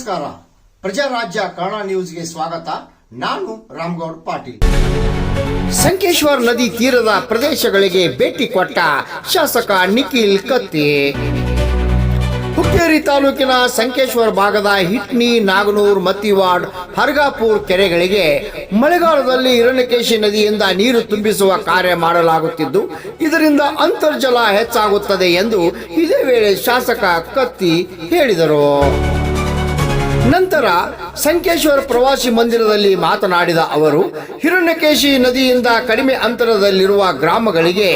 ನಮಸ್ಕಾರ. ಪ್ರಜಾರಾಜ್ಯ ಕನ್ನಡ ನ್ಯೂಸ್ಗೆ ಸ್ವಾಗತ. ನಾನು ರಾಮಗೌಡ್ ಪಾಟೀಲ್. ಸಂಕೇಶ್ವರ ನದಿ ತೀರದ ಪ್ರದೇಶಗಳಿಗೆ ಭೇಟಿ ಕೊಟ್ಟ ಶಾಸಕ ನಿಖಿಲ್ ಕತ್ತಿ. ಹುಕ್ಕೇರಿ ತಾಲೂಕಿನ ಸಂಕೇಶ್ವರ ಭಾಗದ ಹಿಟ್ನಿ, ನಾಗನೂರ್, ಮತ್ತಿವಾಡ್, ಹರ್ಗಾಪುರ್ ಕೆರೆಗಳಿಗೆ ಮಳೆಗಾಲದಲ್ಲಿ ಹಿರಣ್ಯಕೇಶಿ ನದಿಯಿಂದ ನೀರು ತುಂಬಿಸುವ ಕಾರ್ಯ ಮಾಡಲಾಗುತ್ತಿದ್ದು, ಇದರಿಂದ ಅಂತರ್ಜಲ ಹೆಚ್ಚಾಗುತ್ತದೆ ಎಂದು ಇದೇ ವೇಳೆ ಶಾಸಕ ಕತ್ತಿ ಹೇಳಿದರು. ನಂತರ ಸಂಕೇಶ್ವರ ಪ್ರವಾಸಿ ಮಂದಿರದಲ್ಲಿ ಮಾತನಾಡಿದ ಅವರು, ಹಿರಣ್ಯಕೇಶಿ ನದಿಯಿಂದ ಕಡಿಮೆ ಅಂತರದಲ್ಲಿರುವ ಗ್ರಾಮಗಳಿಗೆ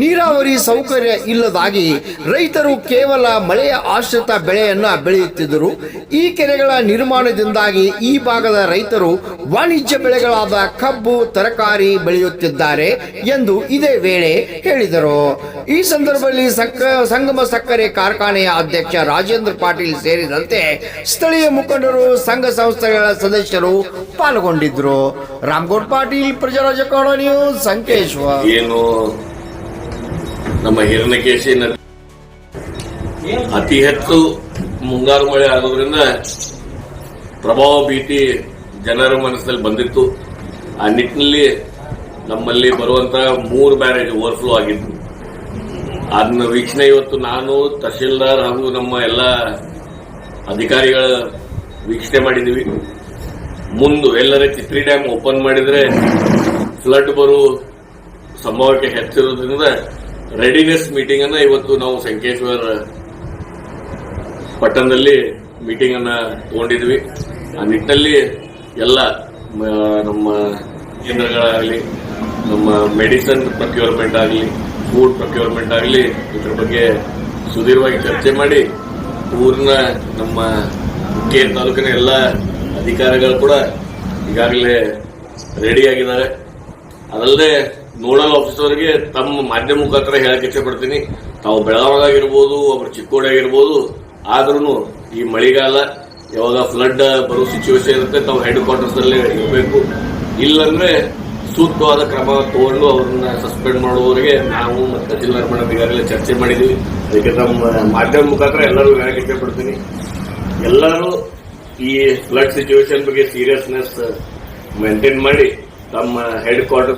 ನೀರಾವರಿ ಸೌಕರ್ಯ ಇಲ್ಲದಾಗಿ ರೈತರು ಕೇವಲ ಮಳೆಯ ಆಶ್ರಿತ ಬೆಳೆಯನ್ನ ಬೆಳೆಯುತ್ತಿದ್ದರು. ಈ ಕೆರೆಗಳ ನಿರ್ಮಾಣದಿಂದಾಗಿ ಈ ಭಾಗದ ರೈತರು ವಾಣಿಜ್ಯ ಬೆಳೆಗಳಾದ ಕಬ್ಬು, ತರಕಾರಿ ಬೆಳೆಯುತ್ತಿದ್ದಾರೆ ಎಂದು ಇದೇ ವೇಳೆ ಹೇಳಿದರು. ಈ ಸಂದರ್ಭದಲ್ಲಿ ಸಂಗಮ ಸಕ್ಕರೆ ಕಾರ್ಖಾನೆಯ ಅಧ್ಯಕ್ಷ ರಾಜೇಂದ್ರ ಪಾಟೀಲ್ ಸೇರಿದಂತೆ ಸ್ಥಳೀಯ ಮುಖಂಡರು, ಸಂಘ ಸಂಸ್ಥೆಗಳ ಸದಸ್ಯರು ಪಾಲ್ಗೊಂಡಿದ್ರು. ರಾಮಗೌಡ್ ಪಾಟೀಲ್ ಪ್ರಜಾರಾಜ ಕಾಲೋನಿಯು ನ್ಯೂಸ್, ಸಂಕೇಶ್ವರ್. ಏನು ನಮ್ಮ ಹಿರಣಕೇಶಿ ಅತಿ ಹೆಚ್ಚು ಮುಂಗಾರು ಮಳೆ ಆಗೋದ್ರಿಂದ ಪ್ರಭಾವ ಭೀತಿ ಜನರ ಮನಸ್ಸಲ್ಲಿ ಬಂದಿತ್ತು. ಆ ನಿಟ್ಟಿನಲ್ಲಿ ನಮ್ಮಲ್ಲಿ ಬರುವಂತ ಮೂರು ಬ್ಯಾರೇಜ್ ಓವರ್ಫ್ಲೋ ಆಗಿತ್ತು. ಅದನ್ನ ವೀಕ್ಷಣೆ ಇವತ್ತು ನಾನು ತಹಶೀಲ್ದಾರ್ ಹಾಗೂ ನಮ್ಮ ಎಲ್ಲ ಅಧಿಕಾರಿಗಳ ವೀಕ್ಷಣೆ ಮಾಡಿದೀವಿ. ಮುಂದೆ ಎಲ್ಲರ ಚಿತ್ರಿ ಡ್ಯಾಮ್ ಓಪನ್ ಮಾಡಿದ್ರೆ ಫ್ಲಡ್ ಬರುವ ಸಂಭವಕ್ಕೆ ಹೆಚ್ಚಿರೋದ್ರಿಂದ ರೆಡಿನೆಸ್ ಮೀಟಿಂಗ್ ಅನ್ನ ಇವತ್ತು ನಾವು ಸಂಕೇಶ್ವರ ಪಟ್ಟಣದಲ್ಲಿ ಮೀಟಿಂಗ್ ಅನ್ನ ತಗೊಂಡಿದ್ವಿ. ಆ ನಿಟ್ಟಿನಲ್ಲಿ ಎಲ್ಲ ನಮ್ಮ ಕೇಂದ್ರಗಳಾಗಲಿ, ನಮ್ಮ ಮೆಡಿಸನ್ ಪ್ರೊಕ್ಯೂರ್ಮೆಂಟ್ ಆಗಲಿ ಫುಡ್ ಪ್ರೊಕ್ಯೂರ್ಮೆಂಟ್ ಆಗಲಿ ಇದ್ರ ಬಗ್ಗೆ ಸುದೀರ್ಘವಾಗಿ ಚರ್ಚೆ ಮಾಡಿ ಊರಿನ ನಮ್ಮ ಕೆ ತಾಲೂಕಿನ ಎಲ್ಲ ಅಧಿಕಾರಿಗಳು ಕೂಡ ಈಗಾಗಲೇ ರೆಡಿ ಆಗಿದ್ದಾರೆ. ಅದಲ್ಲದೆ ನೋಡಲ್ ಆಫೀಸರ್ಗೆ ತಮ್ಮ ಮಾಧ್ಯಮ ಮುಖಾಂತರ ಹೇಳಕ್ಕೆ ಇಚ್ಛೆ ಪಡ್ತೀನಿ ತಾವು ಬೆಳಗಾವಿಯಾಗಿರ್ಬೋದು, ಒಬ್ರು ಚಿಕ್ಕೋಡಿಯಾಗಿರ್ಬೋದು ಆದ್ರೂ ಈ ಮಳೆಗಾಲ ಯಾವಾಗ ಫ್ಲಡ್ ಬರೋ ಸಿಚುವೇಶನ್ ಇರುತ್ತೆ, ತಾವು ಹೆಡ್ ಕ್ವಾರ್ಟರ್ಸ್ ಅಲ್ಲಿ ಇರಬೇಕು. ಇಲ್ಲಂದ್ರೆ ಸೂಕ್ತವಾದ ಕ್ರಮ ತಗೊಂಡು ಅವ್ರನ್ನ ಸಸ್ಪೆಂಡ್ ಮಾಡುವವರಿಗೆ ನಾವು ಮತ್ತು ತಹಸೀಲ್ದಾರ್ ಮೇಡಮ್ ಈಗಾಗಲೇ ಚರ್ಚೆ ಮಾಡಿದ್ವಿ ಅದಕ್ಕೆ ತಮ್ಮ ಮಾಧ್ಯಮ ಮುಖಾಂತರ ಎಲ್ಲರೂ ಹೇಳಕ್ಕೆ ಇಚ್ಛೆ ಪಡ್ತೀನಿ ಎಲ್ಲರೂ ಈ ಫ್ಲಡ್ ಸಿಚುವೇಶನ್ ಬಗ್ಗೆ ಸೀರಿಯಸ್ನೆಸ್ ಮೇಂಟೈನ್ ಮಾಡಿ ತಮ್ಮ ಹೆಡ್ ಕ್ವಾರ್ಟರ್